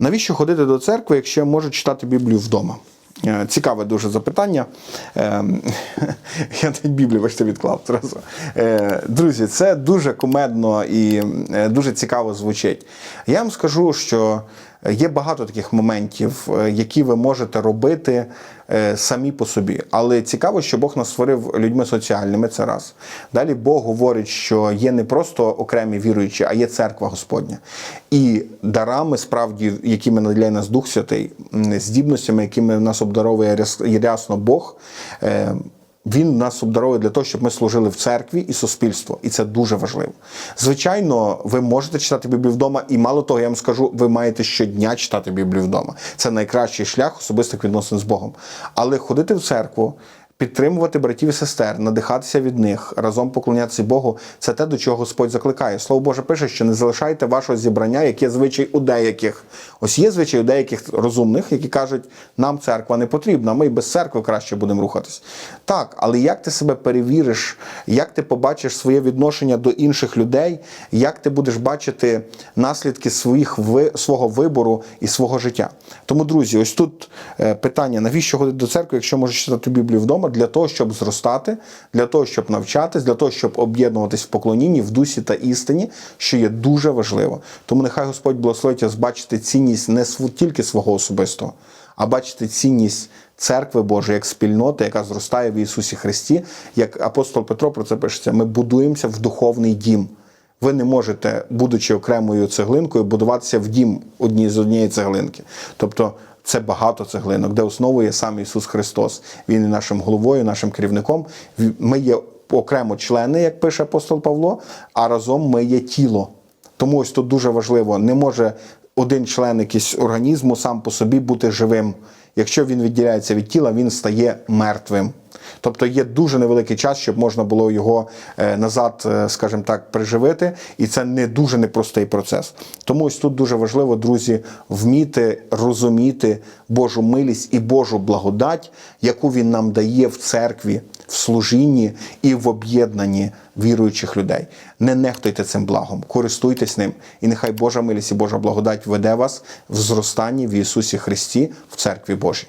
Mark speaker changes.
Speaker 1: Навіщо ходити до церкви, якщо я можу читати Біблію вдома? Е, Цікаве дуже запитання. Е, Я навіть Біблію бачите, відклав зразу. Е, Друзі, це дуже кумедно і е, дуже цікаво звучить. Я вам скажу, що є багато таких моментів, е, які ви можете робити е, самі по собі. Але цікаво, що Бог нас створив людьми соціальними, це раз. Далі Бог говорить, що є не просто окремі віруючі, а є церква Господня. І дарами, справді, якими наділяє нас Дух Святий, здібностями, якими нас обдаровує рясно Бог. Він нас обдарує для того, щоб ми служили в церкві і суспільство, і це дуже важливо. Звичайно, ви можете читати Біблію вдома, і мало того, я вам скажу, ви маєте щодня читати Біблію вдома. Це найкращий шлях особистих відносин з Богом. Але ходити в церкву, підтримувати братів і сестер, надихатися від них, разом поклонятися Богу це те, до чого Господь закликає. Слово Боже пише, що не залишайте вашого зібрання, як є звичай у деяких. Ось є звичай у деяких розумних, які кажуть, нам церква не потрібна, ми і без церкви краще будемо рухатись. Так, але як ти себе перевіриш, як ти побачиш своє відношення до інших людей, як ти будеш бачити наслідки своїх ви- свого вибору і свого життя? Тому, друзі, ось тут е, питання: навіщо ходити до церкви, якщо можеш читати Біблію вдома? Для того, щоб зростати, для того, щоб навчатись, для того, щоб об'єднуватись в поклонінні, в дусі та істині, що є дуже важливо. Тому нехай Господь благословить вас бачити цінність не тільки свого особистого, а бачити цінність церкви Божої як спільноти, яка зростає в Ісусі Христі. Як апостол Петро про це пишеться, ми будуємося в духовний дім. Ви не можете, будучи окремою цеглинкою, будуватися в дім одні з однієї цеглинки. Тобто це багато цеглинок, де основою є сам Ісус Христос. Він є нашим головою, нашим керівником. Ми є окремо члени, як пише апостол Павло, а разом ми є тіло. Тому ось тут дуже важливо, не може один член якийсь організму сам по собі бути живим. Якщо він відділяється від тіла, він стає мертвим. Тобто є дуже невеликий час, щоб можна було його е, назад, е, скажімо так, приживити, і це не дуже непростий процес. Тому ось тут дуже важливо, друзі, вміти розуміти Божу милість і Божу благодать, яку він нам дає в церкві, в служінні і в об'єднанні віруючих людей. Не нехтуйте цим благом, користуйтесь ним, і нехай Божа милість і Божа благодать веде вас в зростанні в Ісусі Христі в церкві Божій.